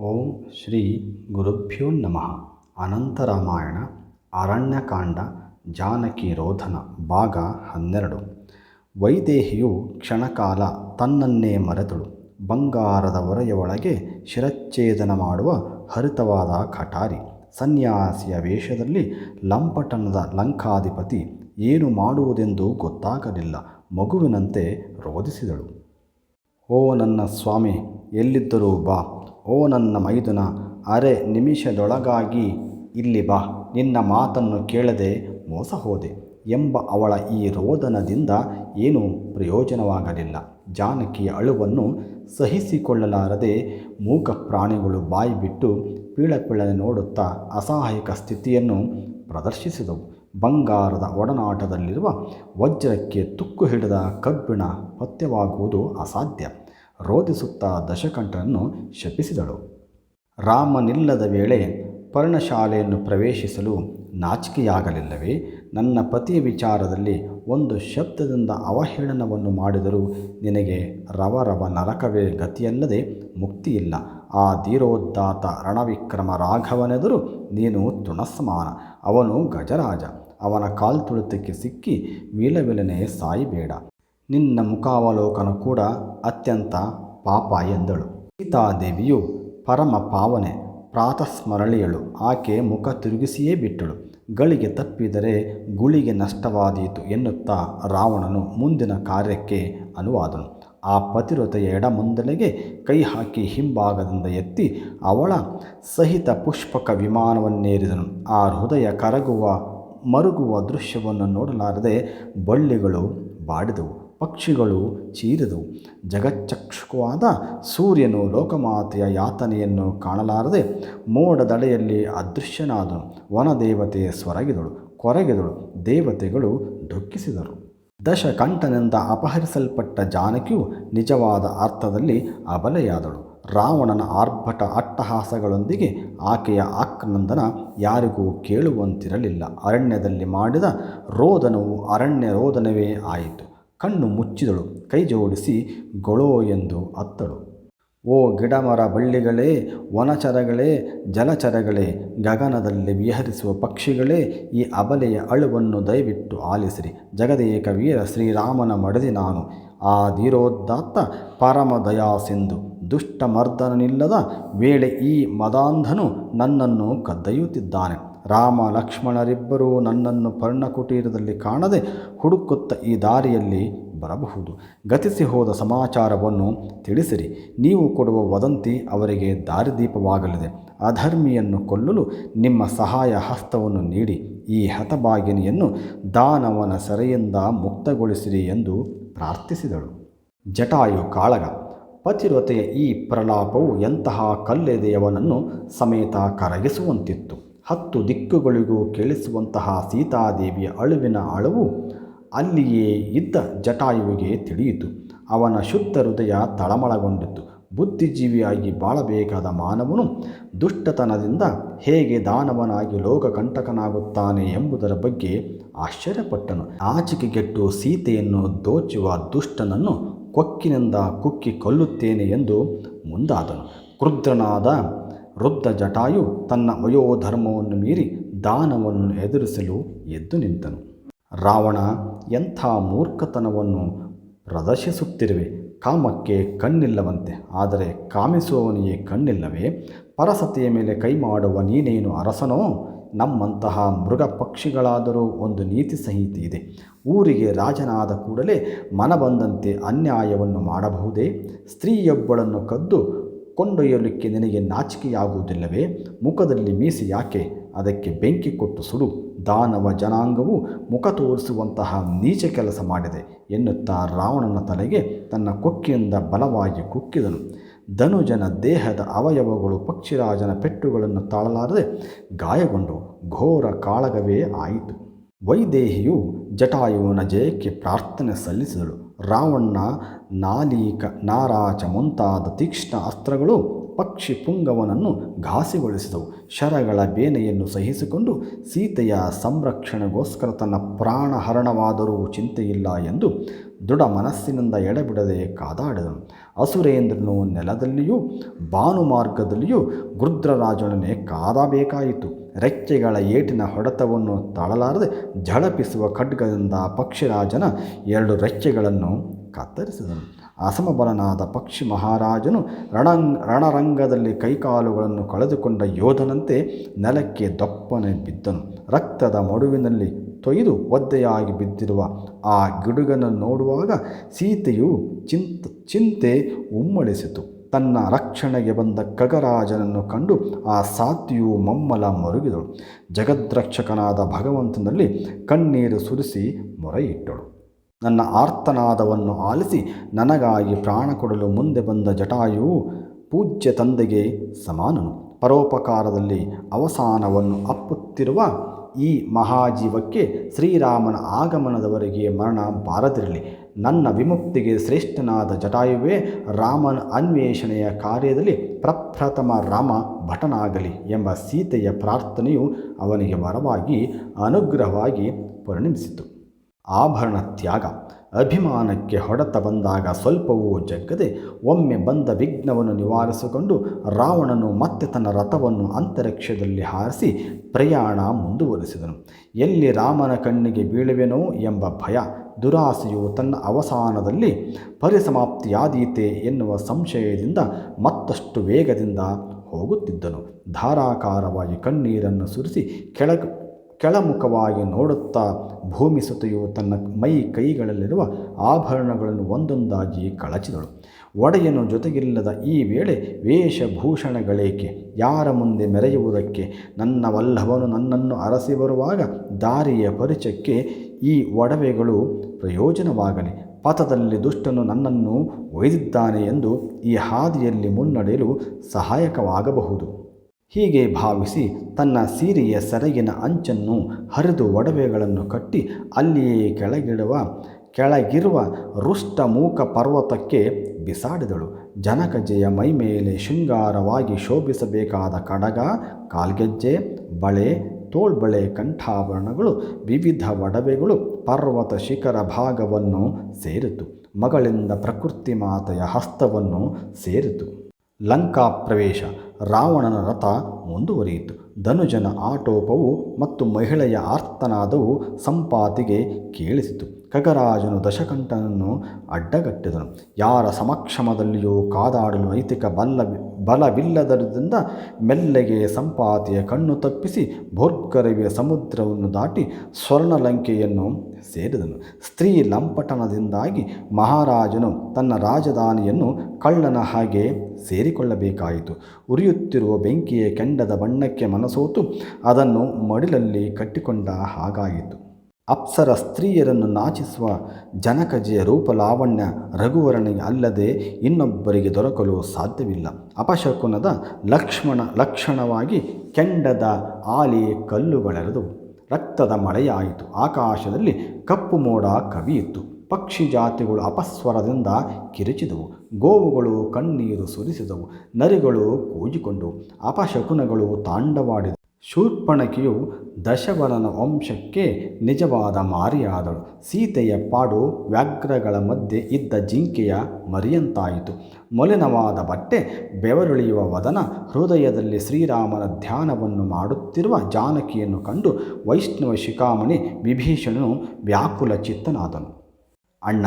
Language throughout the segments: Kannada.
ಓಂ ಶ್ರೀ ಗುರುಭ್ಯೋ ನಮಃ. ಅನಂತರಾಮಾಯಣ, ಅರಣ್ಯಕಾಂಡ, ಜಾನಕಿ ರೋಧನ, ಭಾಗ ಹನ್ನೆರಡು. ವೈದೇಹಿಯು ಕ್ಷಣಕಾಲ ತನ್ನನ್ನೇ ಮರೆತಳು. ಬಂಗಾರದ ಒರೆಯ ಶಿರಚ್ಛೇದನ ಮಾಡುವ ಹರಿತವಾದ ಕಟಾರಿ ಸನ್ಯಾಸಿಯ ವೇಷದಲ್ಲಿ ಲಂಪಟನದ ಲಂಕಾಧಿಪತಿ ಏನು ಮಾಡುವುದೆಂದು ಗೊತ್ತಾಗಲಿಲ್ಲ. ಮಗುವಿನಂತೆ ರೋಧಿಸಿದಳು. ಓ ನನ್ನ ಸ್ವಾಮಿ, ಎಲ್ಲಿದ್ದರೂ ಬಾ. ಓ ನನ್ನ ಮೈದುನ, ಅರೆ ನಿಮಿಷದೊಳಗಾಗಿ ಇಲ್ಲಿ ಬಾ. ನಿನ್ನ ಮಾತನ್ನು ಕೇಳದೆ ಮೋಸ ಹೋದೆ ಎಂಬ ಅವಳ ಈ ರೋದನದಿಂದ ಏನೂ ಪ್ರಯೋಜನವಾಗಲಿಲ್ಲ. ಜಾನಕಿಯ ಅಳುವನ್ನು ಸಹಿಸಿಕೊಳ್ಳಲಾರದೆ ಮೂಕ ಪ್ರಾಣಿಗಳು ಬಾಯಿ ಬಿಟ್ಟು ಪೀಳಪೀಳನೆ ನೋಡುತ್ತಾ ಅಸಹಾಯಕ ಸ್ಥಿತಿಯನ್ನು ಪ್ರದರ್ಶಿಸಿದವು. ಬಂಗಾರದ ಒಡನಾಟದಲ್ಲಿರುವ ವಜ್ರಕ್ಕೆ ತುಕ್ಕು ಹಿಡಿದ ಕಬ್ಬಿಣ ಪಥ್ಯವಾಗುವುದು ಅಸಾಧ್ಯ. ರೋಧಿಸುತ್ತಾ ದಶಕಂಠನನ್ನು ಶಪಿಸಿದಳು. ರಾಮನಿಲ್ಲದ ವೇಳೆ ಪರ್ಣಶಾಲೆಯನ್ನು ಪ್ರವೇಶಿಸಲು ನಾಚಿಕೆಯಾಗಲಿಲ್ಲವೇ? ನನ್ನ ಪತಿಯ ವಿಚಾರದಲ್ಲಿ ಒಂದು ಶಬ್ದದಿಂದ ಅವಹೇಳನವನ್ನು ಮಾಡಿದರೂ ನಿನಗೆ ರವರವ ನರಕವೇ ಗತಿಯಲ್ಲದೆ ಮುಕ್ತಿಯಿಲ್ಲ. ಆ ಧೀರೋದ್ದಾತ ರಣವಿಕ್ರಮ ರಾಘವನೆದುರು ನೀನು ತೃಣಸಮಾನ. ಅವನು ಗಜರಾಜ. ಅವನ ಕಾಲ್ತುಳಿತಕ್ಕೆ ಸಿಕ್ಕಿ ವಿಲವಿಲನೆ ಸಾಯಿಬೇಡ. ನಿನ್ನ ಮುಖಾವಲೋಕನ ಕೂಡ ಅತ್ಯಂತ ಪಾಪ ಎಂದಳು. ಸೀತಾದೇವಿಯು ಪರಮ ಪಾವನೆ ಪ್ರಾತಸ್ಮರಳಿಯಳು ಆಕೆ ಮುಖ ತಿರುಗಿಸಿಯೇ ಬಿಟ್ಟಳು. ಗಳಿಗೆ ತಪ್ಪಿದರೆ ಗುಳಿಗೆ ನಷ್ಟವಾದೀತು ಎನ್ನುತ್ತಾ ರಾವಣನು ಮುಂದಿನ ಕಾರ್ಯಕ್ಕೆ ಅನುವಾದನು. ಆ ಪತಿರತೆಯ ಎಡಮುಂದಲೆಗೆ ಕೈ ಹಾಕಿ ಹಿಂಭಾಗದಿಂದ ಎತ್ತಿ ಅವಳ ಸಹಿತ ಪುಷ್ಪಕ ವಿಮಾನವನ್ನೇರಿದನು. ಆ ಹೃದಯ ಕರಗುವ, ಮರುಗುವ ದೃಶ್ಯವನ್ನು ನೋಡಲಾರದೆ ಬಳ್ಳಿಗಳು ಬಾಡಿದವು. ಪಕ್ಷಿಗಳು ಚೀರಿದವು. ಜಗಚ್ಚಕ್ಷುಕವಾದ ಸೂರ್ಯನು ಲೋಕಮಾತೆಯ ಯಾತನೆಯನ್ನು ಕಾಣಲಾರದೆ ಮೋಡದಡೆಯಲ್ಲಿ ಅದೃಶ್ಯನಾದನು. ವನದೇವತೆ ಸ್ವರಗಿದಳು, ಕೊರಗಿದಳು, ದೇವತೆಗಳು ದುಃಖಿಸಿದರು ದಶಕಂಠನಿಂದ ಅಪಹರಿಸಲ್ಪಟ್ಟ ಜಾನಕಿಯು ನಿಜವಾದ ಅರ್ಥದಲ್ಲಿ ಅಬಲೆಯಾದಳು. ರಾವಣನ ಆರ್ಭಟ ಅಟ್ಟಹಾಸಗಳೊಂದಿಗೆ ಆಕೆಯ ಆಕ್ರಂದನ ಯಾರಿಗೂ ಕೇಳುವಂತಿರಲಿಲ್ಲ. ಅರಣ್ಯದಲ್ಲಿ ಮಾಡಿದ ರೋದನವು ಅರಣ್ಯ ರೋದನವೇ ಆಯಿತು. ಕಣ್ಣು ಮುಚ್ಚಿದಳು, ಕೈ ಜೋಡಿಸಿ ಗೊಳೋ ಎಂದು ಅತ್ತಳು. ಓ ಗಿಡಮರ ಬಳ್ಳಿಗಳೇ, ವನಚರಗಳೇ, ಜಲಚರಗಳೇ, ಗಗನದಲ್ಲಿ ವಿಹರಿಸುವ ಪಕ್ಷಿಗಳೇ, ಈ ಅಬಲೆಯ ಅಳುವನ್ನು ದಯವಿಟ್ಟು ಆಲಿಸಿರಿ. ಜಗದೇಕ ವೀರ ಶ್ರೀರಾಮನ ಮಡದಿ ನಾನು. ಆ ಧೀರೋದ್ದಾತ್ತ ಪರಮ ದಯಾಸಿಂಧು ದುಷ್ಟ ಮರ್ದನನಿಲ್ಲದ ವೇಳೆ ಈ ಮದಾಂಧನು ನನ್ನನ್ನು ಕದ್ದೊಯ್ಯುತ್ತಿದ್ದಾನೆ. ರಾಮ ಲಕ್ಷ್ಮಣರಿಬ್ಬರೂ ನನ್ನನ್ನು ಪರ್ಣಕುಟೀರದಲ್ಲಿ ಕಾಣದೆ ಹುಡುಕುತ್ತ ಈ ದಾರಿಯಲ್ಲಿ ಬರಬಹುದು. ಗತಿಸಿ ಹೋದ ಸಮಾಚಾರವನ್ನು ತಿಳಿಸಿರಿ. ನೀವು ಕೊಡುವ ವದಂತಿ ಅವರಿಗೆ ದಾರಿದೀಪವಾಗಲಿದೆ. ಅಧರ್ಮಿಯನ್ನು ಕೊಲ್ಲಲು ನಿಮ್ಮ ಸಹಾಯ ಹಸ್ತವನ್ನು ನೀಡಿ. ಈ ಹತಭಾಗಿನಿಯನ್ನು ದಾನವನ ಸೆರೆಯಿಂದ ಮುಕ್ತಗೊಳಿಸಿರಿ ಎಂದು ಪ್ರಾರ್ಥಿಸಿದಳು. ಜಟಾಯು ಕಾಳಗ. ಪತಿರತೆಯ ಈ ಪ್ರಲಾಪವು ಎಂತಹ ಕಲ್ಲೆದೆಯವನನ್ನು ಸಮೇತ ಕರಗಿಸುವಂತಿತ್ತು. ಹತ್ತು ದಿಕ್ಕುಗಳಿಗೂ ಕೇಳಿಸುವಂತಹ ಸೀತಾದೇವಿಯ ಅಳುವಿನ ಅಳವು ಅಲ್ಲಿಯೇ ಇದ್ದ ಜಟಾಯುವಿಗೆ ತಿಳಿಯಿತು. ಅವನ ಶುದ್ಧ ಹೃದಯ ತಳಮಳಗೊಂಡಿತು ಬುದ್ಧಿಜೀವಿಯಾಗಿ ಬಾಳಬೇಕಾದ ಮಾನವನು ದುಷ್ಟತನದಿಂದ ಹೇಗೆ ದಾನವನಾಗಿ ಲೋಕಕಂಟಕನಾಗುತ್ತಾನೆ ಎಂಬುದರ ಬಗ್ಗೆ ಆಶ್ಚರ್ಯಪಟ್ಟನು. ಆಚಿಕೆಗೆಟ್ಟು ಸೀತೆಯನ್ನು ದೋಚುವ ದುಷ್ಟನನ್ನು ಕೊಕ್ಕಿನಿಂದ ಕುಕ್ಕಿ ಕೊಲ್ಲುತ್ತೇನೆ ಎಂದು ಮುಂದಾದನು. ಕ್ರುದ್ರನಾದ ವೃದ್ಧ ಜಟಾಯು ತನ್ನ ವಯೋಧರ್ಮವನ್ನು ಮೀರಿ ದಾನವನ್ನು ಎದುರಿಸಲು ಎದ್ದು ನಿಂತನು. ರಾವಣ ಎಂಥ ಮೂರ್ಖತನವನ್ನು ಪ್ರದರ್ಶಿಸುತ್ತಿರುವೆ ಕಾಮಕ್ಕೆ ಕಣ್ಣಿಲ್ಲವಂತೆ. ಆದರೆ ಕಾಮಿಸುವವನಿಗೆ ಕಣ್ಣಿಲ್ಲವೇ? ಪರಸತೆಯ ಮೇಲೆ ಕೈ ಮಾಡುವ ನೀನೇನು ಅರಸನೋ? ನಮ್ಮಂತಹ ಮೃಗ ಪಕ್ಷಿಗಳಾದರೂ ಒಂದು ನೀತಿ ಸಂಹಿತೆ ಇದೆ. ಊರಿಗೆ ರಾಜನಾದ ಕೂಡಲೇ ಮನ ಬಂದಂತೆ ಅನ್ಯಾಯವನ್ನು ಮಾಡಬಹುದೇ? ಸ್ತ್ರೀಯೊಬ್ಬಳನ್ನು ಕದ್ದು ಕೊಂಡೊಯ್ಯಲಿಕ್ಕೆ ನಿನಗೆ ನಾಚಿಕೆಯಾಗುವುದಿಲ್ಲವೇ? ಮುಖದಲ್ಲಿ ಮೀಸಿ ಯಾಕೆ? ಅದಕ್ಕೆ ಬೆಂಕಿ ಕೊಟ್ಟು ಸುಡು. ದಾನವ ಜನಾಂಗವು ಮುಖ ತೋರಿಸುವಂತಹ ನೀಚ ಕೆಲಸ ಮಾಡಿದೆ ಎನ್ನುತ್ತಾ ರಾವಣನ ತಲೆಗೆ ತನ್ನ ಕೊಕ್ಕಿಯಿಂದ ಬಲವಾಗಿ ಕುಕ್ಕಿದನು. ಧನುಜನ ದೇಹದ ಅವಯವಗಳು ಪಕ್ಷಿರಾಜನ ಪೆಟ್ಟುಗಳನ್ನು ತಾಳಲಾರದೆ ಗಾಯಗೊಂಡು ಘೋರ ಕಾಳಗವೇ ಆಯಿತು. ವೈದೇಹಿಯು ಜಟಾಯುವಿನ ಜಯಕ್ಕೆ ಪ್ರಾರ್ಥನೆ ಸಲ್ಲಿಸಿದಳು. ರಾವಣ ನಾಲೀಕ ನಾರಾಚ ಮುಂತಾದ ತೀಕ್ಷ್ಣ ಅಸ್ತ್ರಗಳು ಪಕ್ಷಿ ಪುಂಗವನನ್ನು ಘಾಸಿಗೊಳಿಸಿದವು. ಶರಗಳ ಬೇನೆಯನ್ನು ಸಹಿಸಿಕೊಂಡು ಸೀತೆಯ ಸಂರಕ್ಷಣೆಗೋಸ್ಕರ ತನ್ನ ಪ್ರಾಣಹರಣವಾದರೂ ಚಿಂತೆಯಿಲ್ಲ ಎಂದು ದೃಢ ಮನಸ್ಸಿನಿಂದ ಎಡೆಬಿಡದೆ ಕಾದಾಡಿದನು. ಅಸುರೇಂದ್ರನು ನೆಲದಲ್ಲಿಯೂ ಭಾನುಮಾರ್ಗದಲ್ಲಿಯೂ ಗೃದ್ರರಾಜನನ್ನೇ ಕಾದಬೇಕಾಯಿತು. ರೆಕ್ಕೆಗಳ ಏಟಿನ ಹೊಡೆತವನ್ನು ತಾಳಲಾರದೆ ಝಳಪಿಸುವ ಖಡ್ಗದಿಂದ ಪಕ್ಷಿರಾಜನ ಎರಡು ರೆಕ್ಕೆಗಳನ್ನು ಕತ್ತರಿಸಿದನು. ಅಸಮಬಲನಾದ ಪಕ್ಷಿ ಮಹಾರಾಜನು ರಣಂಗ್ ರಣರಂಗದಲ್ಲಿ ಕೈಕಾಲುಗಳನ್ನು ಕಳೆದುಕೊಂಡ ಯೋಧನಂತೆ ನೆಲಕ್ಕೆ ದಪ್ಪನೆ ಬಿದ್ದನು. ರಕ್ತದ ಮಡುವಿನಲ್ಲಿ ತೊಯ್ದು ಒದ್ದೆಯಾಗಿ ಬಿದ್ದಿರುವ ಆ ಗಿಡುಗನ್ನು ನೋಡುವಾಗ ಸೀತೆಯು ಚಿಂತ ಚಿಂತೆ ಉಮ್ಮಳಿಸಿತು. ತನ್ನ ರಕ್ಷಣೆಗೆ ಬಂದ ಕಗರಾಜನನ್ನು ಕಂಡು ಆ ಸಾತಿಯು ಮಮ್ಮಲ ಮರುಗಿದಳು. ಜಗದ್ರಕ್ಷಕನಾದ ಭಗವಂತನಲ್ಲಿ ಕಣ್ಣೀರು ಸುರಿಸಿ ಮೊರೆಯಿಟ್ಟಳು. ನನ್ನ ಆರ್ತನಾದವನ್ನು ಆಲಿಸಿ ನನಗಾಗಿ ಪ್ರಾಣ ಕೊಡಲು ಮುಂದೆ ಬಂದ ಜಟಾಯುವು ಪೂಜ್ಯ ತಂದೆಗೆ ಸಮಾನನು. ಪರೋಪಕಾರದಲ್ಲಿ ಅವಸಾನವನ್ನು ಅಪ್ಪುತ್ತಿರುವ ಈ ಮಹಾಜೀವಕ್ಕೆ ಶ್ರೀರಾಮನ ಆಗಮನದವರೆಗೆ ಮರಣ ಬಾರದಿರಲಿ. ನನ್ನ ವಿಮುಕ್ತಿಗೆ ಶ್ರೇಷ್ಠನಾದ ಜಟಾಯುವೇ ರಾಮನ ಅನ್ವೇಷಣೆಯ ಕಾರ್ಯದಲ್ಲಿ ಪ್ರಪ್ರಥಮ ರಾಮ ಭಟನಾಗಲಿ ಎಂಬ ಸೀತೆಯ ಪ್ರಾರ್ಥನೆಯು ಅವನಿಗೆ ವರವಾಗಿ ಅನುಗ್ರಹವಾಗಿ ಪರಿಣಮಿಸಿತು. ಆಭರಣ ತ್ಯಾಗ ಅಭಿಮಾನಕ್ಕೆ ಹೊಡೆತ ಬಂದಾಗ ಸ್ವಲ್ಪವೂ ಜಗ್ಗದೆ ಒಮ್ಮೆ ಬಂದ ವಿಘ್ನವನ್ನು ನಿವಾರಿಸಿಕೊಂಡು ರಾವಣನು ಮತ್ತೆ ತನ್ನ ರಥವನ್ನು ಅಂತರಿಕ್ಷದಲ್ಲಿ ಹಾರಿಸಿ ಪ್ರಯಾಣ ಮುಂದುವರಿಸಿದನು. ಎಲ್ಲಿ ರಾಮನ ಕಣ್ಣಿಗೆ ಬೀಳುವೆನೋ ಎಂಬ ಭಯ, ದುರಾಸೆಯು ತನ್ನ ಅವಸಾನದಲ್ಲಿ ಪರಿಸಮಾಪ್ತಿಯಾದೀತೆ ಎನ್ನುವ ಸಂಶಯದಿಂದ ಮತ್ತಷ್ಟು ವೇಗದಿಂದ ಹೋಗುತ್ತಿದ್ದನು. ಧಾರಾಕಾರವಾಗಿ ಕಣ್ಣೀರನ್ನು ಸುರಿಸಿ ಕೆಳಗ ಕೆಳಮುಖವಾಗಿ ನೋಡುತ್ತಾ ಭೂಮಿ ಸುತೆಯು ತನ್ನ ಮೈ ಕೈಗಳಲ್ಲಿರುವ ಆಭರಣಗಳನ್ನು ಒಂದೊಂದಾಗಿ ಕಳಚಿದಳು. ಒಡೆಯನು ಜೊತೆಗಿಲ್ಲದ ಈ ವೇಳೆ ವೇಷಭೂಷಣಗಳೇಕೆ? ಯಾರ ಮುಂದೆ ಮೆರೆಯುವುದಕ್ಕೆ? ನನ್ನ ವಲ್ಲಭನು ನನ್ನನ್ನು ಅರಸಿ ಬರುವಾಗ ದಾರಿಯ ಪರಿಚಯಕ್ಕೆ ಈ ಒಡವೆಗಳು ಪ್ರಯೋಜನವಾಗಲಿ. ಪಥದಲ್ಲಿ ದುಷ್ಟನು ನನ್ನನ್ನು ಒಯ್ದಿದ್ದಾನೆ ಎಂದು ಈ ಹಾದಿಯಲ್ಲಿ ಮುನ್ನಡೆಯಲು ಸಹಾಯಕವಾಗಬಹುದು. ಹೀಗೆ ಭಾವಿಸಿ ತನ್ನ ಸೀರೆಯ ಸೆರಗಿನ ಅಂಚನ್ನು ಹರಿದು ಒಡವೆಗಳನ್ನು ಕಟ್ಟಿ ಅಲ್ಲಿಯೇ ಕೆಳಗಿಡುವ, ಕೆಳಗಿರುವ ರುಷ್ಟ ಮೂಕ ಪರ್ವತಕ್ಕೆ ಬಿಸಾಡಿದಳು. ಜನಕಜೆಯ ಮೈಮೇಲೆ ಶೃಂಗಾರವಾಗಿ ಶೋಭಿಸಬೇಕಾದ ಕಡಗ, ಕಾಲ್ಗೆಜ್ಜೆ, ಬಳೆ, ತೋಳ್ಬಳೆ ಕಂಠಾಭರಣಗಳು, ವಿವಿಧ ಒಡವೆಗಳು ಪರ್ವತ ಶಿಖರ ಭಾಗವನ್ನು ಸೇರಿತು. ಮಗಳಿಂದ ಪ್ರಕೃತಿ ಮಾತೆಯ ಹಸ್ತವನ್ನು ಸೇರಿತು. ಲಂಕಾ ಪ್ರವೇಶ. ರಾವಣನ ರಥ ಮುಂದುವರಿಯಿತು. ಧನುಜನ ಆಟೋಪವು ಮತ್ತು ಮಹಿಳೆಯ ಆರ್ತನಾದವು ಸಂಪಾತಿಗೆ ಕೇಳಿಸಿತು. ಖಗರಾಜನು ದಶಕಂಠನನ್ನು ಅಡ್ಡಗಟ್ಟಿದನು. ಯಾರ ಸಮಕ್ಷಮದಲ್ಲಿಯೂ ಕಾದಾಡಲು ನೈತಿಕ ಬಲ್ಲ ಬಲವಿಲ್ಲದರಿಂದ ಮೆಲ್ಲಗೆ ಸಂಪಾತಿಯ ಕಣ್ಣು ತಪ್ಪಿಸಿ ಭೋರ್ಗರವಿಯ ಸಮುದ್ರವನ್ನು ದಾಟಿ ಸ್ವರ್ಣಲಂಕೆಯನ್ನು ಸೇರಿದನು. ಸ್ತ್ರೀ ಲಂಪಟನದಿಂದಾಗಿ ಮಹಾರಾಜನು ತನ್ನ ರಾಜಧಾನಿಯನ್ನು ಕಳ್ಳನ ಹಾಗೆ ಸೇರಿಕೊಳ್ಳಬೇಕಾಯಿತು. ಉರಿಯುತ್ತಿರುವ ಬೆಂಕಿಯ ಕೆಂಡದ ಬಣ್ಣಕ್ಕೆ ಮನಸೋತು ಅದನ್ನು ಮಡಿಲಲ್ಲಿ ಕಟ್ಟಿಕೊಂಡ ಹಾಗಾಯಿತು. ಅಪ್ಸರ ಸ್ತ್ರೀಯರನ್ನು ನಾಚಿಸುವ ಜನಕಜೆಯ ರೂಪಲಾವಣ್ಯ ರಘುವರನಿಗೆ ಅಲ್ಲದೆ ಇನ್ನೊಬ್ಬರಿಗೆ ದೊರಕಲು ಸಾಧ್ಯವಿಲ್ಲ. ಅಪಶಕುನದ ಲಕ್ಷ್ಮಣ ಲಕ್ಷಣವಾಗಿ ಕೆಂಡದ ಆಲಿ ಕಲ್ಲುಗಳೆರೆದು ರಕ್ತದ ಮಳೆಯಾಯಿತು. ಆಕಾಶದಲ್ಲಿ ಕಪ್ಪು ಮೋಡ ಕವಿಯಿತ್ತು. ಪಕ್ಷಿ ಜಾತಿಗಳು ಅಪಸ್ವರದಿಂದ ಕಿರಿಚಿದವು. ಗೋವುಗಳು ಕಣ್ಣೀರು ಸುರಿಸಿದವು. ನರಿಗಳು ಕೂಜಿಕೊಂಡು ಅಪಶಕುನಗಳು ತಾಂಡವಾಡಿದವು ಶೂರ್ಪಣಕಿಯು ದಶವನನ ವಂಶಕ್ಕೆ ನಿಜವಾದ ಮಾರಿಯಾದಳು. ಸೀತೆಯ ಪಾಡು ವ್ಯಾಘ್ರಗಳ ಮಧ್ಯೆ ಇದ್ದ ಜಿಂಕೆಯ ಮರಿಯಂತಾಯಿತು. ಮೊಲಿನವಾದ ಬಟ್ಟೆ, ಬೆವರುಳಿಯುವ ವದನ, ಹೃದಯದಲ್ಲಿ ಶ್ರೀರಾಮನ ಧ್ಯಾನವನ್ನು ಮಾಡುತ್ತಿರುವ ಜಾನಕಿಯನ್ನು ಕಂಡು ವೈಷ್ಣವ ಶಿಖಾಮಣಿ ವಿಭೀಷಣನು ವ್ಯಾಕುಲ ಚಿತ್ತನಾದನು. ಅಣ್ಣ,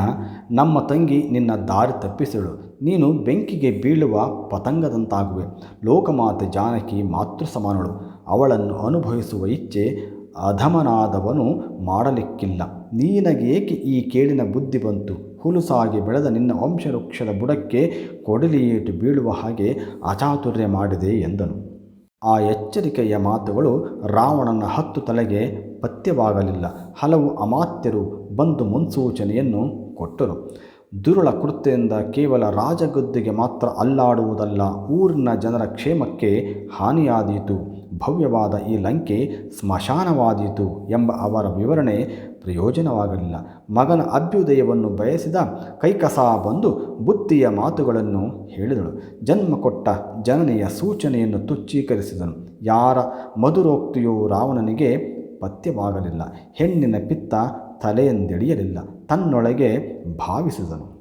ನಮ್ಮ ತಂಗಿ ನಿನ್ನ ದಾರಿ ತಪ್ಪಿಸಳು ನೀನು ಬೆಂಕಿಗೆ ಬೀಳುವ ಪತಂಗದಂತಾಗುವೆ. ಲೋಕಮಾತೆ ಜಾನಕಿ ಮಾತೃ ಸಮಾನಳು. ಅವಳನ್ನು ಅನುಭವಿಸುವ ಇಚ್ಛೆ ಅಧಮನಾದವನು ಮಾಡಲಿಕ್ಕಿಲ್ಲ. ನೀನಗೇಕೆ ಈ ಕೇಳಿನ ಬುದ್ಧಿ ಬಂತು? ಹುಲುಸಾಗಿ ಬೆಳೆದ ನಿನ್ನ ವಂಶವೃಕ್ಷದ ಬುಡಕ್ಕೆ ಕೊಡಲಿಯೇಟು ಬೀಳುವ ಹಾಗೆ ಅಚಾತುರ್ಯ ಮಾಡಿದೆ ಎಂದನು. ಆ ಎಚ್ಚರಿಕೆಯ ಮಾತುಗಳು ರಾವಣನ ಹತ್ತು ತಲೆಗೆ ಪಥ್ಯವಾಗಲಿಲ್ಲ. ಹಲವು ಅಮಾತ್ಯರು ಬಂದು ಮುನ್ಸೂಚನೆಯನ್ನು ಕೊಟ್ಟರು. ದುರುಳ ಕೃತ್ಯದಿಂದ ಕೇವಲ ರಾಜಗದ್ದೆಗೆ ಮಾತ್ರ ಅಲ್ಲಾಡುವುದಲ್ಲ, ಊರಿನ ಜನರ ಕ್ಷೇಮಕ್ಕೆ ಹಾನಿಯಾದೀತು, ಭವ್ಯವಾದ ಈ ಲಂಕೆ ಸ್ಮಶಾನವಾದೀತು ಎಂಬ ಅವರ ವಿವರಣೆ ಪ್ರಯೋಜನವಾಗಲಿಲ್ಲ. ಮಗನ ಅಭ್ಯುದಯವನ್ನು ಬಯಸಿದ ಕೈಕಸ ಬಂದು ಬುದ್ಧಿಯ ಮಾತುಗಳನ್ನು ಹೇಳಿದಳು. ಜನ್ಮ ಕೊಟ್ಟ ಜನನೆಯ ಸೂಚನೆಯನ್ನು ತುಚ್ಚೀಕರಿಸಿದನು ಯಾರ ಮಧುರೋಕ್ತಿಯು ರಾವಣನಿಗೆ ಪಥ್ಯವಾಗಲಿಲ್ಲ. ಹೆಣ್ಣಿನ ಪಿತ್ತ ತಲೆಯೆಂದಿಳಿಯಲಿಲ್ಲ. ತನ್ನೊಳಗೆ ಭಾವಿಸಿದನು.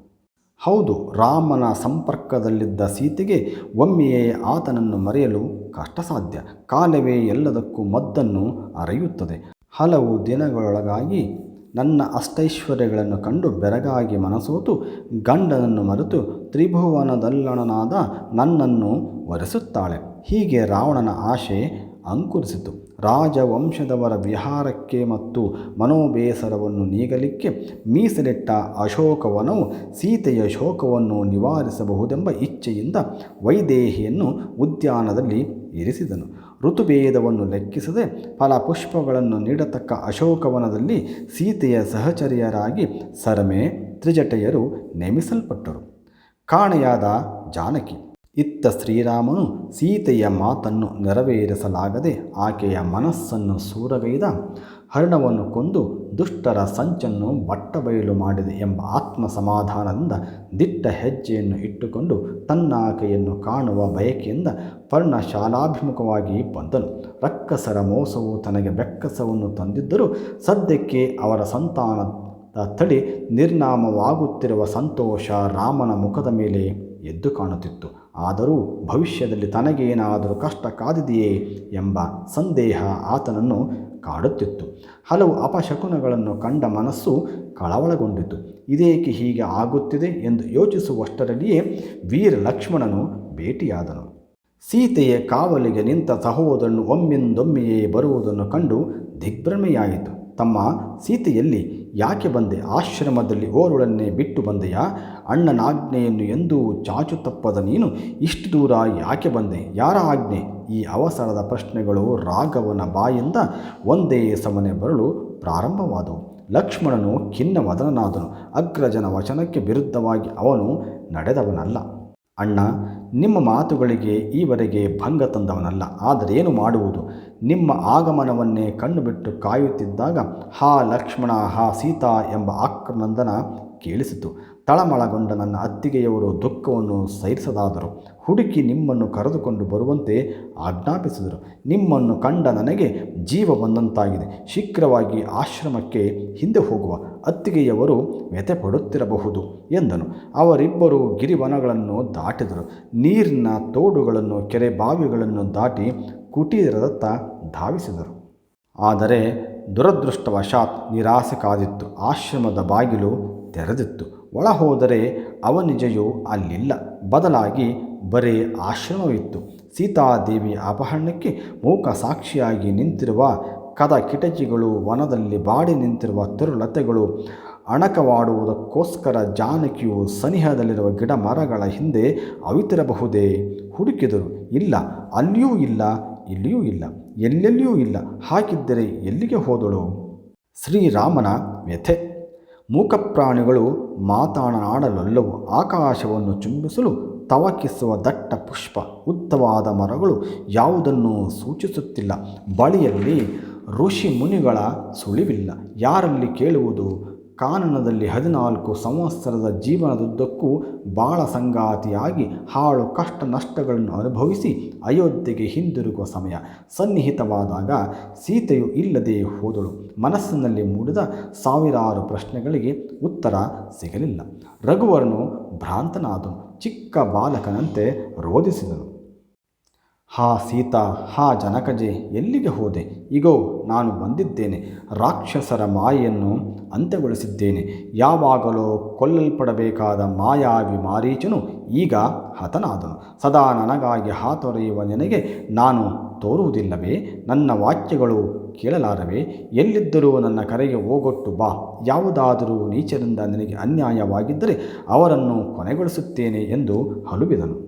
ಹೌದು, ರಾಮನ ಸಂಪರ್ಕದಲ್ಲಿದ್ದ ಸೀತೆಗೆ ಒಮ್ಮೆಯೇ ಆತನನ್ನು ಮರೆಯಲು ಕಷ್ಟ ಸಾಧ್ಯ ಕಾಲವೇ ಎಲ್ಲದಕ್ಕೂ ಮದ್ದನ್ನು ಅರೆಯುತ್ತದೆ. ಹಲವು ದಿನಗಳೊಳಗಾಗಿ ನನ್ನ ಅಷ್ಟೈಶ್ವರ್ಯಗಳನ್ನು ಕಂಡು ಬೆರಗಾಗಿ ಮನಸೋತು ಗಂಡನನ್ನು ಮರೆತು ತ್ರಿಭುವನದಲ್ಲಣನಾದ ನನ್ನನ್ನು ಒರೆಸುತ್ತಾಳೆ ಹೀಗೆ ರಾವಣನ ಆಶೆ ಅಂಕುರಿಸಿತು. ರಾಜವಂಶದವರ ವಿಹಾರಕ್ಕೆ ಮತ್ತು ಮನೋಬೇಸರವನ್ನು ನೀಗಲಿಕ್ಕೆ ಮೀಸಲಿಟ್ಟ ಅಶೋಕವನವು ಸೀತೆಯ ಶೋಕವನ್ನು ನಿವಾರಿಸಬಹುದೆಂಬ ಇಚ್ಛೆಯಿಂದ ವೈದೇಹಿಯನ್ನು ಉದ್ಯಾನದಲ್ಲಿ ಇರಿಸಿದನು. ಋತುಭೇದವನ್ನು ಲೆಕ್ಕಿಸದೆ ಫಲಪುಷ್ಪಗಳನ್ನು ನೀಡತಕ್ಕ ಅಶೋಕವನದಲ್ಲಿ ಸೀತೆಯ ಸಹಚರಿಯರಾಗಿ ಸರಮೆ ತ್ರಿಜಟೆಯರು ನೇಮಿಸಲ್ಪಟ್ಟರು. ಕಾಣೆಯಾದ ಜಾನಕಿ ಇತ್ತ ಶ್ರೀರಾಮನು ಸೀತೆಯ ಮಾತನ್ನು ನೆರವೇರಿಸಲಾಗದೆ ಆಕೆಯ ಮನಸ್ಸನ್ನು ಸೂರಗೈದ ಹರ್ಣವನ್ನು ಕೊಂದು ದುಷ್ಟರ ಸಂಚನ್ನು ಬಟ್ಟಬಯಲು ಮಾಡಿದೆ ಎಂಬ ಆತ್ಮ ಸಮಾಧಾನದಿಂದ ದಿಟ್ಟ ಹೆಜ್ಜೆಯನ್ನು ಇಟ್ಟುಕೊಂಡು ತನ್ನ ಆಕೆಯನ್ನು ಕಾಣುವ ಬಯಕೆಯಿಂದ ಪರ್ಣಶಾಲಾಭಿಮುಖವಾಗಿ ಬಂದನು. ರಕ್ಕಸರ ಮೋಸವು ತನಗೆ ಬೆಕ್ಕಸವನ್ನು ತಂದಿದ್ದರೂ ಸದ್ಯಕ್ಕೆ ಅವರ ಸಂತಾನದ ತಡಿ ನಿರ್ನಾಮವಾಗುತ್ತಿರುವ ಸಂತೋಷ ರಾಮನ ಮುಖದ ಮೇಲೆ ಎದ್ದು ಕಾಣುತ್ತಿತ್ತು. ಆದರೂ ಭವಿಷ್ಯದಲ್ಲಿ ತನಗೇನಾದರೂ ಕಷ್ಟ ಕಾದಿದೆಯೇ ಎಂಬ ಸಂದೇಹ ಆತನನ್ನು ಕಾಡುತ್ತಿತ್ತು. ಹಲವು ಅಪಶಕುನಗಳನ್ನು ಕಂಡ ಮನಸ್ಸು ಕಳವಳಗೊಂಡಿತು. ಇದೇಕೆ ಹೀಗೆ ಆಗುತ್ತಿದೆ ಎಂದು ಯೋಚಿಸುವಷ್ಟರಲ್ಲಿಯೇ ವೀರ ಲಕ್ಷ್ಮಣನು ಭೇಟಿಯಾದನು. ಸೀತೆಯ ಕಾವಲಿಗೆ ನಿಂತ ಸಹೋದರನು ಒಮ್ಮಿಂದೊಮ್ಮೆಯೇ ಬರುವುದನ್ನು ಕಂಡು ದಿಗ್ಭ್ರಮೆಯಾಯಿತು. ತಮ್ಮ ಸೀತೆಯಲ್ಲಿ ಯಾಕೆ ಬಂದೆ? ಆಶ್ರಮದಲ್ಲಿ ಓರುಳನ್ನೇ ಬಿಟ್ಟು ಬಂದೆಯಾ? ಅಣ್ಣನ ಆಜ್ಞೆಯನ್ನು ಎಂದೂ ಚಾಚು ತಪ್ಪದ ನೀನು? ಇಷ್ಟು ದೂರ ಯಾಕೆ ಬಂದೆ? ಯಾರ ಆಜ್ಞೆ? ಈ ಅವಸರದ ಪ್ರಶ್ನೆಗಳು ರಾಘವನ ಬಾಯಿಂದ ಒಂದೇ ಸಮನೆ ಬರಲು ಪ್ರಾರಂಭವಾದವು. ಲಕ್ಷ್ಮಣನು ಖಿನ್ನವದನಾದನು ಅಗ್ರಜನ ವಚನಕ್ಕೆ ವಿರುದ್ಧವಾಗಿ ಅವನು ನಡೆದವನಲ್ಲ. ಅಣ್ಣ, ನಿಮ್ಮ ಮಾತುಗಳಿಗೆ ಈವರೆಗೆ ಭಂಗ ತಂದವನಲ್ಲ. ಆದರೇನು ಮಾಡುವುದು? ನಿಮ್ಮ ಆಗಮನವನ್ನೇ ಕಣ್ಣು ಬಿಟ್ಟು ಕಾಯುತ್ತಿದ್ದಾಗ, ಹಾ ಲಕ್ಷ್ಮಣ, ಹಾ ಸೀತಾ ಎಂಬ ಆಕ್ರನಂದನ ಕೇಳಿಸಿತು. ತಳಮಳಗೊಂಡ ನನ್ನ ಅತ್ತಿಗೆಯವರು ದುಃಖವನ್ನು ಸಹಿಸದಾದರು. ಹುಡುಕಿ ನಿಮ್ಮನ್ನು ಕರೆದುಕೊಂಡು ಬರುವಂತೆ ಆಜ್ಞಾಪಿಸಿದರು. ನಿಮ್ಮನ್ನು ಕಂಡ ನನಗೆ ಜೀವ ಬಂದಂತಾಗಿದೆ. ಶೀಘ್ರವಾಗಿ ಆಶ್ರಮಕ್ಕೆ ಹಿಂದೆ ಹೋಗುವ ಅತ್ತಿಗೆಯವರು ವ್ಯಥೆ ಪಡುತ್ತಿರಬಹುದು ಎಂದನು. ಅವರಿಬ್ಬರು ಗಿರಿವನಗಳನ್ನು ದಾಟಿದರು. ನೀರಿನ ತೋಡುಗಳನ್ನು, ಕೆರೆ ಬಾವಿಗಳನ್ನು ದಾಟಿ ಕುಟೀರದತ್ತ ಧಾವಿಸಿದರು. ಆದರೆ ದುರದೃಷ್ಟವಶಾತ್ ನಿರಾಸೆ ಕಾದಿತ್ತು ಆಶ್ರಮದ ಬಾಗಿಲು ತೆರೆದಿತ್ತು. ಒಳ ಹೋದರೆ ಅವನಿಜೆಯು ಅಲ್ಲಿಲ್ಲ. ಬದಲಾಗಿ ಬರೇ ಆಶ್ರಮವಿತ್ತು. ಸೀತಾದೇವಿ ಅಪಹರಣಕ್ಕೆ ಮೂಕ ಸಾಕ್ಷಿಯಾಗಿ ನಿಂತಿರುವ ಕದ ಕಿಟಕಿಗಳು ವನದಲ್ಲಿ ಬಾಡಿ ನಿಂತಿರುವ ತರುಲತೆಗಳು, ಅಣಕವಾಡುವುದಕ್ಕೋಸ್ಕರ ಜಾನಕಿಯು ಸನಿಹದಲ್ಲಿರುವ ಗಿಡ ಮರಗಳ ಹಿಂದೆ ಅವಿತಿರಬಹುದೇ? ಹುಡುಕಿದರು. ಇಲ್ಲ, ಅಲ್ಲಿಯೂ ಇಲ್ಲ, ಇಲ್ಲಿಯೂ ಇಲ್ಲ, ಎಲ್ಲೆಲ್ಲಿಯೂ ಇಲ್ಲ. ಹಾಕಿದ್ದರೆ ಎಲ್ಲಿಗೆ ಹೋದಳು? ಶ್ರೀರಾಮನ ವ್ಯಥೆ. ಮೂಕಪ್ರಾಣಿಗಳು ಮಾತನಾಡಲೊಲ್ಲವು. ಆಕಾಶವನ್ನು ಚುಂಬಿಸಲು ತವಕಿಸುವ ದಟ್ಟ ಪುಷ್ಪ, ಉದ್ದವಾದ ಮರಗಳು ಯಾವುದನ್ನು ಸೂಚಿಸುತ್ತಿಲ್ಲ. ಬಳಿಯಲ್ಲಿ ಋಷಿ ಮುನಿಗಳ ಸುಳಿವಿಲ್ಲ. ಯಾರಲ್ಲಿ ಕೇಳುವುದು? ಕಾನನದಲ್ಲಿ ಹದಿನಾಲ್ಕು ಸಂವತ್ಸರದ ಜೀವನದುದ್ದಕ್ಕೂ ಬಾಳ ಸಂಗಾತಿಯಾಗಿ ಹಾಳು ಕಷ್ಟ ನಷ್ಟಗಳನ್ನು ಅನುಭವಿಸಿ ಅಯೋಧ್ಯೆಗೆ ಹಿಂದಿರುಗುವ ಸಮಯ. ಸನ್ನಿಹಿತವಾದಾಗ ಸೀತೆಯು ಇಲ್ಲದೆ ಹೋದಳು. ಮನಸ್ಸಿನಲ್ಲಿ ಮೂಡಿದ ಸಾವಿರಾರು ಪ್ರಶ್ನೆಗಳಿಗೆ ಉತ್ತರ ಸಿಗಲಿಲ್ಲ. ರಘುವರನು ಭ್ರಾಂತನಾದನು. ಚಿಕ್ಕ ಬಾಲಕನಂತೆ ರೋಧಿಸಿದನು. ಹಾ ಸೀತಾ, ಹಾ ಜನಕಜೆ, ಎಲ್ಲಿಗೆ ಹೋದೆ? ಈಗೋ ನಾನು ಬಂದಿದ್ದೇನೆ. ರಾಕ್ಷಸರ ಮಾಯೆಯನ್ನು ಅಂತ್ಯಗೊಳಿಸಿದ್ದೇನೆ. ಯಾವಾಗಲೋ ಕೊಲ್ಲಲ್ಪಡಬೇಕಾದ ಮಾಯಾವಿ ಮಾರೀಚನು ಈಗ ಹತನಾದನು. ಸದಾ ನನಗಾಗಿ ಹಾತೊರೆಯುವ ನಿನಗೆ ನಾನು ತೋರುವುದಿಲ್ಲವೇ? ನನ್ನ ವಾಕ್ಯಗಳು ಕೇಳಲಾರವೇ? ಎಲ್ಲಿದ್ದರೂ ನನ್ನ ಕರೆಗೆ ಹೋಗೊಟ್ಟು ಬಾ. ಯಾವುದಾದರೂ ನೀಚರಿಂದ ನಿನಗೆ ಅನ್ಯಾಯವಾಗಿದ್ದರೆ ಅವರನ್ನು ಕೊನೆಗೊಳಿಸುತ್ತೇನೆ ಎಂದು ಹಲುಬಿದನು.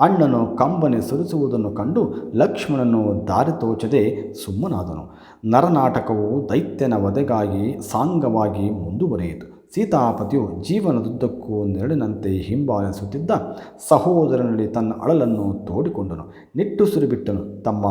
ಅಣ್ಣನು ಕಂಬನೆ ಸುರಿಸುವುದನ್ನು ಕಂಡು ಲಕ್ಷ್ಮಣನು ದಾರಿ ತೋಚದೆ ಸುಮ್ಮನಾದನು. ನರನಾಟಕವು ದೈತ್ಯನ ವಧೆಗಾಗಿ ಸಾಂಗವಾಗಿ ಮುಂದುವರಿಯಿತು. ಸೀತಾಪತಿಯು ಜೀವನದುದ್ದಕ್ಕೂ ನೆರಳಿನಂತೆ ಹಿಂಬಾಲಿಸುತ್ತಿದ್ದ ಸಹೋದರನಲ್ಲಿ ತನ್ನ ಅಳಲನ್ನು ತೋಡಿಕೊಂಡನು. ನಿಟ್ಟುಸಿರು ಬಿಟ್ಟನು ತಮ್ಮ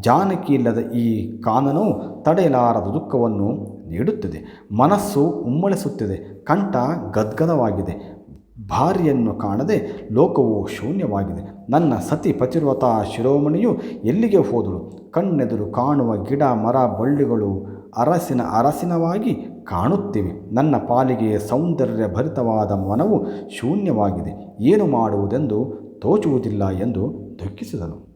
ಜಾನಕಿ ಇಲ್ಲದ ಈ ಕಾನನು ತಡೆಯಲಾರದ ದುಃಖವನ್ನು ನೀಡುತ್ತಿದೆ. ಮನಸ್ಸು ಉಮ್ಮಳಿಸುತ್ತಿದೆ. ಕಂಠ ಗದ್ಗದವಾಗಿದೆ. ಭಾರ್ಯನ್ನು ಕಾಣದೆ ಲೋಕವು ಶೂನ್ಯವಾಗಿದೆ. ನನ್ನ ಸತಿ ಪತಿವ್ರತಾ ಶಿರೋಮಣಿಯು ಎಲ್ಲಿಗೆ ಹೋದಳು? ಕಣ್ಣೆದುರು ಕಾಣುವ ಗಿಡ, ಮರ, ಬಳ್ಳಿಗಳು ಅರಸಿನ ಅರಸಿನವಾಗಿ ಕಾಣುತ್ತಿವೆ. ನನ್ನ ಪಾಲಿಗೆ ಸೌಂದರ್ಯ ಭರಿತವಾದ ಮನವು ಶೂನ್ಯವಾಗಿದೆ. ಏನು ಮಾಡುವುದೆಂದು ತೋಚುವುದಿಲ್ಲ ಎಂದು ದುಃಖಿಸಿದನು.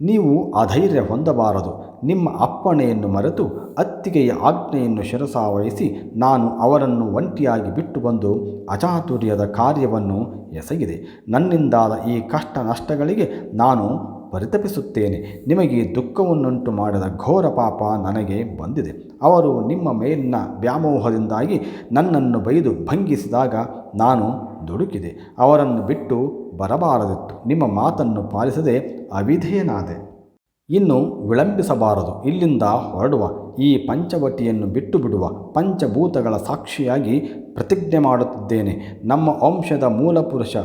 ನೀವು ಅಧೈರ್ಯ ಹೊಂದಬಾರದು. ನಿಮ್ಮ ಅಪ್ಪಣೆಯನ್ನು ಮರೆತು ಅತ್ತಿಗೆಯ ಆಜ್ಞೆಯನ್ನು ಶಿರಸಾವಹಿಸಿ ನಾನು ಅವರನ್ನು ಒಂಟಿಯಾಗಿ ಬಿಟ್ಟು ಬಂದು ಅಚಾತುರ್ಯದ ಕಾರ್ಯವನ್ನು ಎಸಗಿದೆ. ನನ್ನಿಂದಾದ ಈ ಕಷ್ಟ ನಷ್ಟಗಳಿಗೆ ನಾನು ಪರಿತಪಿಸುತ್ತೇನೆ. ನಿಮಗೆ ದುಃಖವನ್ನುಂಟು ಮಾಡಿದ ಘೋರ ಪಾಪ ನನಗೆ ಬಂದಿದೆ. ಅವರು ನಿಮ್ಮ ಮೇಲಿನ ವ್ಯಾಮೋಹದಿಂದಾಗಿ ನನ್ನನ್ನು ಬೈದು ಭಂಗಿಸಿದಾಗ ನಾನು ದುಡುಕಿದೆ. ಅವರನ್ನು ಬಿಟ್ಟು ಬರಬಾರದಿತ್ತು. ನಿಮ್ಮ ಮಾತನ್ನು ಪಾಲಿಸದೆ ಅವಿಧೇಯನಾದೆ. ಇನ್ನು ವಿಳಂಬಿಸಬಾರದು. ಇಲ್ಲಿಂದ ಹೊರಡುವ, ಈ ಪಂಚವಟಿಯನ್ನು ಬಿಟ್ಟು ಬಿಡುವ ಪಂಚಭೂತಗಳ ಸಾಕ್ಷಿಯಾಗಿ ಪ್ರತಿಜ್ಞೆ ಮಾಡುತ್ತಿದ್ದೇನೆ. ನಮ್ಮ ವಂಶದ ಮೂಲಪುರುಷ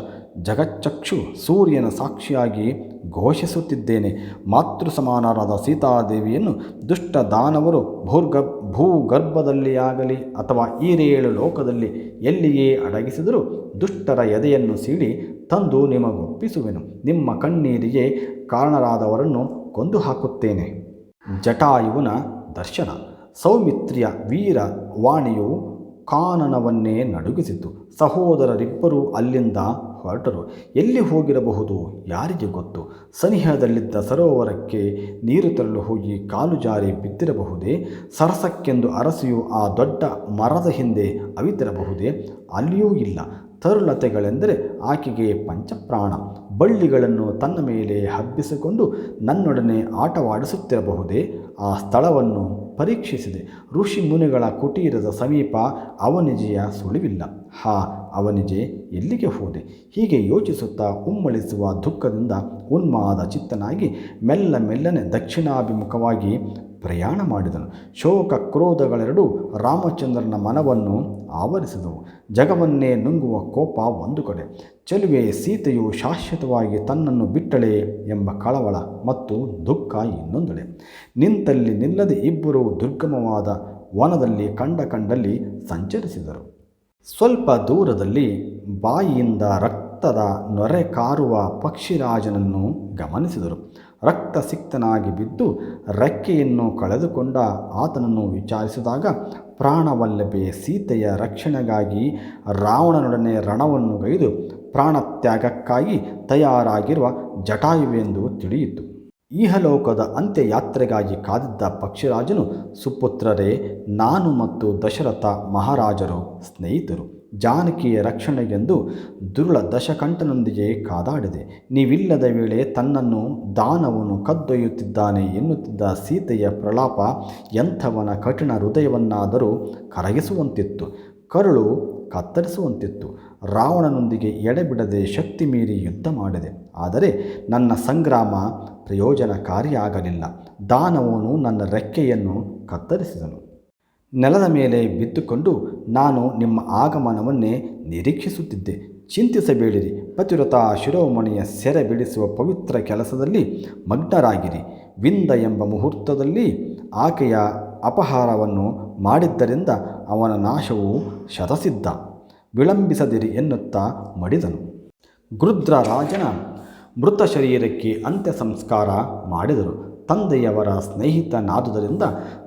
ಜಗಚ್ಚಕ್ಷು ಸೂರ್ಯನ ಸಾಕ್ಷಿಯಾಗಿ ಘೋಷಿಸುತ್ತಿದ್ದೇನೆ. ಮಾತೃ ಸಮಾನರಾದ ಸೀತಾದೇವಿಯನ್ನು ದುಷ್ಟ ದಾನವರು ಭೂರ್ಗ, ಭೂಗರ್ಭದಲ್ಲಿಯಾಗಲಿ ಅಥವಾ ಈರೇಳು ಲೋಕದಲ್ಲಿ ಎಲ್ಲಿಯೇ ಅಡಗಿಸಿದರೂ ದುಷ್ಟರ ಎದೆಯನ್ನು ಸೀಳಿ ತಂದು ನಿಮಗೊಪ್ಪಿಸುವೆನು. ನಿಮ್ಮ ಕಣ್ಣೀರಿಗೆ ಕಾರಣರಾದವರನ್ನು ಕೊಂದು ಹಾಕುತ್ತೇನೆ ಜಟಾಯುವನ ದರ್ಶನ, ಸೌಮಿತ್ರಿಯ ವೀರ ವಾಣಿಯು ಕಾನನವನ್ನೇ ನಡುಗಿಸಿತು. ಸಹೋದರರಿಬ್ಬರು ಅಲ್ಲಿಂದ ಹೊರಟರು. ಎಲ್ಲಿ ಹೋಗಿರಬಹುದು? ಯಾರಿಗೆ ಗೊತ್ತು? ಸನಿಹದಲ್ಲಿದ್ದ ಸರೋವರಕ್ಕೆ ನೀರು ತರಲು ಹೋಗಿ ಕಾಲು ಜಾರಿ ಬಿದ್ದಿರಬಹುದೇ? ಸರಸಕ್ಕೆಂದು ಅರಸಿಯು ಆ ದೊಡ್ಡ ಮರದ ಹಿಂದೆ ಅವಿತಿರಬಹುದೇ? ಅಲ್ಲಿಯೂ ಇಲ್ಲ. ತರುಲತೆಗಳೆಂದರೆ ಆಕೆಗೆ ಪಂಚಪ್ರಾಣ. ಬಳ್ಳಿಗಳನ್ನು ತನ್ನ ಮೇಲೆ ಹಬ್ಬಿಸಿಕೊಂಡು ನನ್ನೊಡನೆ ಆಟವಾಡಿಸುತ್ತಿರಬಹುದೇ? ಆ ಸ್ಥಳವನ್ನು ಪರೀಕ್ಷಿಸಿದೆ. ಋಷಿ ಮುನಿಗಳ ಕುಟೀರದ ಸಮೀಪ ಅವನಿಜೆಯ ಸುಳಿವಿಲ್ಲ. ಹಾ ಅವನಿಜೆ ಎಲ್ಲಿಗೆ ಹೋದೆ? ಹೀಗೆ ಯೋಚಿಸುತ್ತಾ ಉಮ್ಮಳಿಸುವ ದುಃಖದಿಂದ ಉನ್ಮಾದ ಚಿತ್ತನಾಗಿ ಮೆಲ್ಲ ಮೆಲ್ಲನೆ ದಕ್ಷಿಣಾಭಿಮುಖವಾಗಿ ಪ್ರಯಾಣ ಮಾಡಿದನು. ಶೋಕ ಕ್ರೋಧಗಳೆರಡೂ ರಾಮಚಂದ್ರನ ಮನವನ್ನು ಆವರಿಸಿದವು. ಜಗವನ್ನೇ ನುಂಗುವ ಕೋಪ ಒಂದು ಕಡೆ. ಚೆಲುವೆ ಸೀತೆಯು ಶಾಶ್ವತವಾಗಿ ತನ್ನನ್ನು ಬಿಟ್ಟಳೆ ಎಂಬ ಕಳವಳ ಮತ್ತು ದುಃಖ ಇನ್ನೊಂದೆಡೆ. ನಿಂತಲ್ಲಿ ನಿಲ್ಲದೆ ಇಬ್ಬರು ದುರ್ಗಮವಾದ ವನದಲ್ಲಿ ಕಂಡ ಕಂಡಲ್ಲಿ ಸಂಚರಿಸಿದರು. ಸ್ವಲ್ಪ ದೂರದಲ್ಲಿ ಬಾಯಿಯಿಂದ ರಕ್ತದ ನೊರೆ ಕಾರುವ ಪಕ್ಷಿರಾಜನನ್ನು ಗಮನಿಸಿದರು. ರಕ್ತಸಿಕ್ತನಾಗಿ ಬಿದ್ದು ರೆಕ್ಕೆಯನ್ನು ಕಳೆದುಕೊಂಡ ಆತನನ್ನು ವಿಚಾರಿಸಿದಾಗ ಪ್ರಾಣವಲ್ಲಭೆ ಸೀತೆಯ ರಕ್ಷಣೆಗಾಗಿ ರಾವಣನೊಡನೆ ರಣವನ್ನು ಗೈದು ಪ್ರಾಣತ್ಯಾಗಕ್ಕಾಗಿ ತಯಾರಾಗಿರುವ ಜಟಾಯುವೆಂದು ತಿಳಿಯಿತು. ಇಹಲೋಕದ ಅಂತ್ಯಯಾತ್ರೆಗಾಗಿ ಕಾದಿದ್ದ ಪಕ್ಷಿರಾಜನು ಸುಪುತ್ರರೇ, ನಾನು ಮತ್ತು ದಶರಥ ಮಹಾರಾಜರು ಸ್ನೇಹಿತರು. ಜಾನಕಿಯ ರಕ್ಷಣೆಗೆಂದು ದುರುಳ ದಶಕಂಠನೊಂದಿಗೆ ಕಾದಾಡಿದೆ. ನೀವಿಲ್ಲದ ವೇಳೆ ತನ್ನನ್ನು ದಾನವನು ಕದ್ದೊಯ್ಯುತ್ತಿದ್ದಾನೆ ಎನ್ನುತ್ತಿದ್ದ ಸೀತೆಯ ಪ್ರಲಾಪ ಎಂಥವನ ಕಠಿಣ ಹೃದಯವನ್ನಾದರೂ ಕರಗಿಸುವಂತಿತ್ತು. ಕರುಳು ಕತ್ತರಿಸುವಂತಿತ್ತು. ರಾವಣನೊಂದಿಗೆ ಎಡೆಬಿಡದೆ ಶಕ್ತಿ ಮೀರಿ ಯುದ್ಧ ಮಾಡಿದೆ. ಆದರೆ ನನ್ನ ಸಂಗ್ರಾಮ ಪ್ರಯೋಜನಕಾರಿಯಾಗಲಿಲ್ಲ. ದಾನವನು ನನ್ನ ರೆಕ್ಕೆಯನ್ನು ಕತ್ತರಿಸಿದನು. ನೆಲದ ಮೇಲೆ ಬಿದ್ದುಕೊಂಡು ನಾನು ನಿಮ್ಮ ಆಗಮನವನ್ನೇ ನಿರೀಕ್ಷಿಸುತ್ತಿದ್ದೆ. ಚಿಂತಿಸಬೇಡಿರಿ. ಪತಿವ್ರತ ಶಿರೋಮಣಿಯ ಸೆರೆ ಬಿಡಿಸುವ ಪವಿತ್ರ ಕೆಲಸದಲ್ಲಿ ಮಗ್ನರಾಗಿರಿ. ವಿಂದ ಎಂಬ ಮುಹೂರ್ತದಲ್ಲಿ ಆಕೆಯ ಅಪಹಾರವನ್ನು ಮಾಡಿದ್ದರಿಂದ ಅವನ ನಾಶವು ಶತಸಿದ್ಧ. ವಿಳಂಬಿಸದಿರಿ ಎನ್ನುತ್ತಾ ಮಡಿದನು. ಗೃದ್ರ ರಾಜನ ಮೃತ ಶರೀರಕ್ಕೆ ಅಂತ್ಯ ಸಂಸ್ಕಾರ ಮಾಡಿದರು. ತಂದೆಯವರ ಸ್ನೇಹಿತನಾದುದರಿಂದ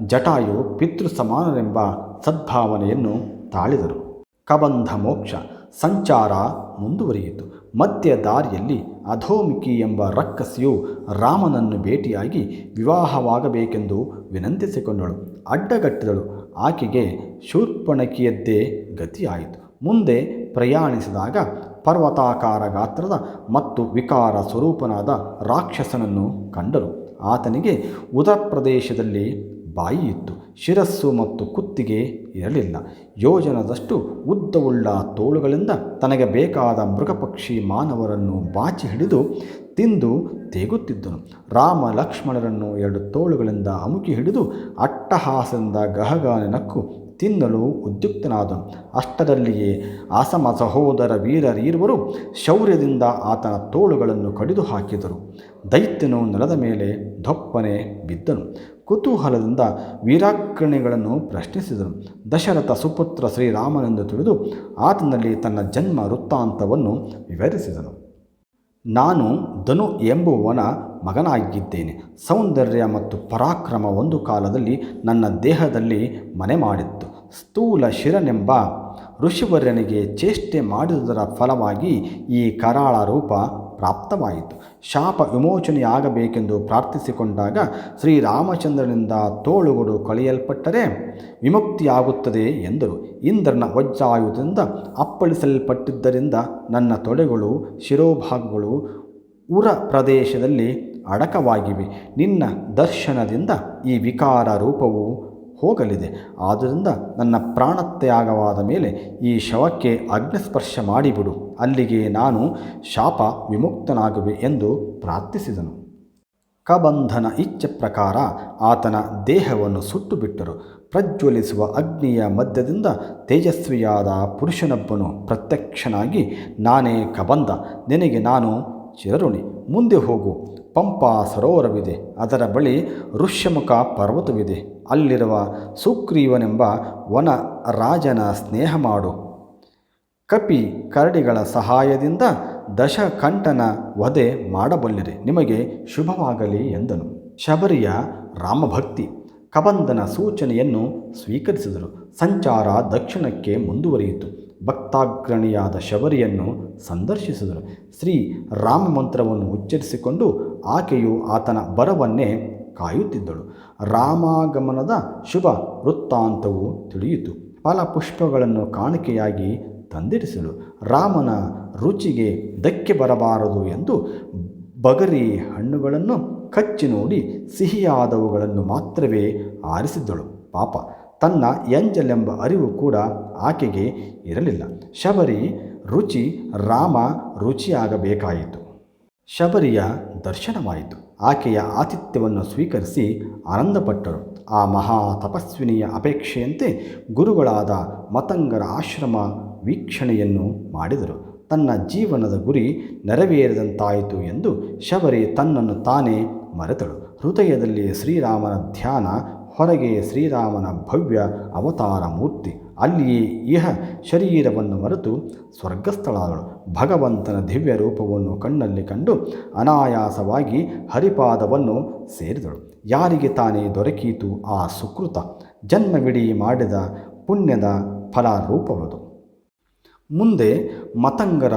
ಜಟಾಯು ಪಿತೃ ಸಮಾನರೆಂಬ ಸದ್ಭಾವನೆಯನ್ನು ತಾಳಿದರು. ಕಬಂಧ ಮೋಕ್ಷ ಸಂಚಾರ ಮುಂದುವರಿಯಿತು. ಮಧ್ಯ ದಾರಿಯಲ್ಲಿ ಅಧೋಮಿಕಿ ಎಂಬ ರಕ್ಕಸಿಯು ರಾಮನನ್ನು ಭೇಟಿಯಾಗಿ ವಿವಾಹವಾಗಬೇಕೆಂದು ವಿನಂತಿಸಿಕೊಂಡಳು. ಅಡ್ಡಗಟ್ಟಿದಳು. ಆಕೆಗೆ ಶೂರ್ಪಣಕಿಯದ್ದೇ ಗತಿಯಾಯಿತು. ಮುಂದೆ ಪ್ರಯಾಣಿಸಿದಾಗ ಪರ್ವತಾಕಾರ ಗಾತ್ರದ ಮತ್ತು ವಿಕಾರ ಸ್ವರೂಪನಾದ ರಾಕ್ಷಸನನ್ನು ಕಂಡರು. ಆತನಿಗೆ ಉದರ ಪ್ರದೇಶದಲ್ಲಿ ಬಾಯಿ ಇತ್ತು ಶಿರಸ್ಸು ಮತ್ತು ಕುತ್ತಿಗೆ ಇರಲಿಲ್ಲ. ಯೋಜನದಷ್ಟು ಉದ್ದವುಳ್ಳ ತೋಳುಗಳಿಂದ ತನಗೆ ಬೇಕಾದ ಮೃಗಪಕ್ಷಿ ಮಾನವರನ್ನು ಬಾಚಿ ಹಿಡಿದು ತಿಂದು ತೇಗುತ್ತಿದ್ದನು. ರಾಮ ಲಕ್ಷ್ಮಣರನ್ನು ಎರಡು ತೋಳುಗಳಿಂದ ಅಮುಕಿ ಹಿಡಿದು ಅಟ್ಟಹಾಸದಿಂದ ಗಹಗಾನೆ ನಕ್ಕು ತಿನ್ನಲು ಉದ್ಯುಕ್ತನಾದನು. ಅಷ್ಟರಲ್ಲಿಯೇ ಆಸಮ ಸಹೋದರ ವೀರರೀರ್ವರು ಶೌರ್ಯದಿಂದ ಆತನ ತೋಳುಗಳನ್ನು ಕಡಿದು ಹಾಕಿದರು ದೈತ್ಯನು ನೆಲದ ಮೇಲೆ ದೊಪ್ಪನೆ ಬಿದ್ದನು. ಕುತೂಹಲದಿಂದ ವೀರಾಕ್ರಣಿಗಳನ್ನು ಪ್ರಶ್ನಿಸಿದನು. ದಶರಥ ಸುಪುತ್ರ ಶ್ರೀರಾಮನೆಂದು ತಿಳಿದು ಆತನಲ್ಲಿ ತನ್ನ ಜನ್ಮ ವೃತ್ತಾಂತವನ್ನು ವಿವರಿಸಿದನು. ನಾನು ಧನು ಎಂಬುವನ ಮಗನಾಗಿದ್ದೇನೆ. ಸೌಂದರ್ಯ ಮತ್ತು ಪರಾಕ್ರಮ ಒಂದು ಕಾಲದಲ್ಲಿ ನನ್ನ ದೇಹದಲ್ಲಿ ಮನೆ ಮಾಡಿತ್ತು. ಸ್ಥೂಲ ಶಿರನೆಂಬ ಋಷಿವರ್ಯನಿಗೆ ಚೇಷ್ಟೆ ಮಾಡಿದುದರ ಫಲವಾಗಿ ಈ ಕರಾಳ ರೂಪ ಪ್ರಾಪ್ತವಾಯಿತು. ಶಾಪ ವಿಮೋಚನೆಯಾಗಬೇಕೆಂದು ಪ್ರಾರ್ಥಿಸಿಕೊಂಡಾಗ ಶ್ರೀರಾಮಚಂದ್ರನಿಂದ ತೋಳುಗಳು ಕಳೆಯಲ್ಪಟ್ಟರೆ ವಿಮುಕ್ತಿಯಾಗುತ್ತದೆ ಎಂದರು. ಇಂದ್ರನ ವಜ್ರಾಯುಧದಿಂದ ಅಪ್ಪಳಿಸಲ್ಪಟ್ಟಿದ್ದರಿಂದ ನನ್ನ ತೊಡೆಗಳು, ಶಿರೋಭಾಗಗಳು ಉರ ಪ್ರದೇಶದಲ್ಲಿ ಅಡಕವಾಗಿವೆ. ನಿನ್ನ ದರ್ಶನದಿಂದ ಈ ವಿಕಾರ ರೂಪವು ಹೋಗಲಿದೆ. ಆದ್ದರಿಂದ ನನ್ನ ಪ್ರಾಣತ್ಯಾಗವಾದ ಮೇಲೆ ಈ ಶವಕ್ಕೆ ಅಗ್ನಿಸ್ಪರ್ಶ ಮಾಡಿಬಿಡು. ಅಲ್ಲಿಗೆ ನಾನು ಶಾಪ ವಿಮುಕ್ತನಾಗುವೆ ಎಂದು ಪ್ರಾರ್ಥಿಸಿದನು. ಕಬಂಧನ ಇಚ್ಛೆ ಪ್ರಕಾರ ಆತನ ದೇಹವನ್ನು ಸುಟ್ಟು ಬಿಟ್ಟರು ಪ್ರಜ್ವಲಿಸುವ ಅಗ್ನಿಯ ಮಧ್ಯದಿಂದ ತೇಜಸ್ವಿಯಾದ ಪುರುಷನೊಬ್ಬನು ಪ್ರತ್ಯಕ್ಷನಾಗಿ, ನಾನೇ ಕಬಂಧ, ನಿನಗೆ ನಾನು ಚಿರಋಣಿ, ಮುಂದೆ ಹೋಗು. ಪಂಪಾ ಸರೋವರವಿದೆ. ಅದರ ಬಳಿ ಋಷ್ಯಮುಖ ಪರ್ವತವಿದೆ. ಅಲ್ಲಿರುವ ಸುಗ್ರೀವನೆಂಬ ವನ ರಾಜನ ಸ್ನೇಹ ಮಾಡು. ಕಪಿ ಕರಡಿಗಳ ಸಹಾಯದಿಂದ ದಶಕಂಠನ ವಧೆ ಮಾಡಬಲ್ಲಿರಿ. ನಿಮಗೆ ಶುಭವಾಗಲಿ ಎಂದನು. ಶಬರಿಯ ರಾಮಭಕ್ತಿ ಕಬಂದನ ಸೂಚನೆಯನ್ನು ಸ್ವೀಕರಿಸಿದರು. ಸಂಚಾರ ದಕ್ಷಿಣಕ್ಕೆ ಮುಂದುವರಿಯಿತು. ಭಕ್ತಾಗ್ರಣಿಯಾದ ಶಬರಿಯನ್ನು ಸಂದರ್ಶಿಸಿದರು. ಶ್ರೀ ರಾಮ ಮಂತ್ರವನ್ನು ಉಚ್ಚರಿಸಿಕೊಂಡು ಆಕೆಯು ಆತನ ಬರವನ್ನೇ ಕಾಯುತ್ತಿದ್ದಳು. ರಾಮಾಗಮನದ ಶುಭ ವೃತ್ತಾಂತವು ತಿಳಿಯಿತು. ಫಲಪುಷ್ಪಗಳನ್ನು ಕಾಣಿಕೆಯಾಗಿ ತಂದಿರಿಸಲು ರಾಮನ ರುಚಿಗೆ ಧಕ್ಕೆ ಬರಬಾರದು ಎಂದು ಬಗರಿ ಹಣ್ಣುಗಳನ್ನು ಕಚ್ಚಿ ನೋಡಿ ಸಿಹಿಯಾದವುಗಳನ್ನು ಮಾತ್ರವೇ ಆರಿಸಿದ್ದಳು. ಪಾಪ ತನ್ನ ಎಂಜಲೆಂಬ ಅರಿವು ಕೂಡ ಆಕೆಗೆ ಇರಲಿಲ್ಲ. ಶಬರಿ ರುಚಿ ರಾಮ ರುಚಿಯಾಗಬೇಕಾಯಿತು. ಶಬರಿಯ ದರ್ಶನವಾಯಿತು. ಆಕೆಯ ಆತಿಥ್ಯವನ್ನು ಸ್ವೀಕರಿಸಿ ಆನಂದಪಟ್ಟರು. ಆ ಮಹಾ ತಪಸ್ವಿನಿಯ ಅಪೇಕ್ಷೆಯಂತೆ ಗುರುಗಳಾದ ಮತಂಗರ ಆಶ್ರಮ ವೀಕ್ಷಣೆಯನ್ನು ಮಾಡಿದರು. ತನ್ನ ಜೀವನದ ಗುರಿ ನೆರವೇರಿದಂತಾಯಿತು ಎಂದು ಶಬರಿ ತನ್ನನ್ನು ತಾನೇ ಮರೆತಳು. ಹೃದಯದಲ್ಲಿ ಶ್ರೀರಾಮನ ಧ್ಯಾನ ಹೊರಗೆ ಶ್ರೀರಾಮನ ಭವ್ಯ ಅವತಾರ ಮೂರ್ತಿ. ಅಲ್ಲಿಯೇ ಇಹ ಶರೀರವನ್ನು ಮರೆತು ಸ್ವರ್ಗಸ್ಥಳಾದಳು. ಭಗವಂತನ ದಿವ್ಯ ರೂಪವನ್ನು ಕಣ್ಣಲ್ಲಿ ಕಂಡು ಅನಾಯಾಸವಾಗಿ ಹರಿಪಾದವನ್ನು ಸೇರಿದಳು. ಯಾರಿಗೆ ತಾನೇ ದೊರಕೀತು ಆ ಸುಕೃತ ಜನ್ಮವಿಡೀ ಮಾಡಿದ ಪುಣ್ಯದ ಫಲ ರೂಪವದು ಮುಂದೆ ಮತಂಗರ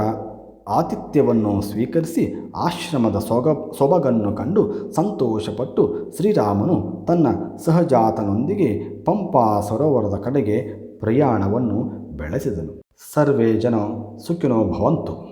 ಆತಿಥ್ಯವನ್ನು ಸ್ವೀಕರಿಸಿ ಆಶ್ರಮದ ಸೊಗ, ಸೊಬಗನ್ನು ಕಂಡು ಸಂತೋಷಪಟ್ಟು ಶ್ರೀರಾಮನು ತನ್ನ ಸಹಜಾತನೊಂದಿಗೆ ಪಂಪಾ ಸರೋವರದ ಕಡೆಗೆ ಪ್ರಯಾಣವನ್ನು ಬೆಳೆಸಿದನು. ಸರ್ವೇ ಜನ ಸುಖಿನೋ ಭವಂತು.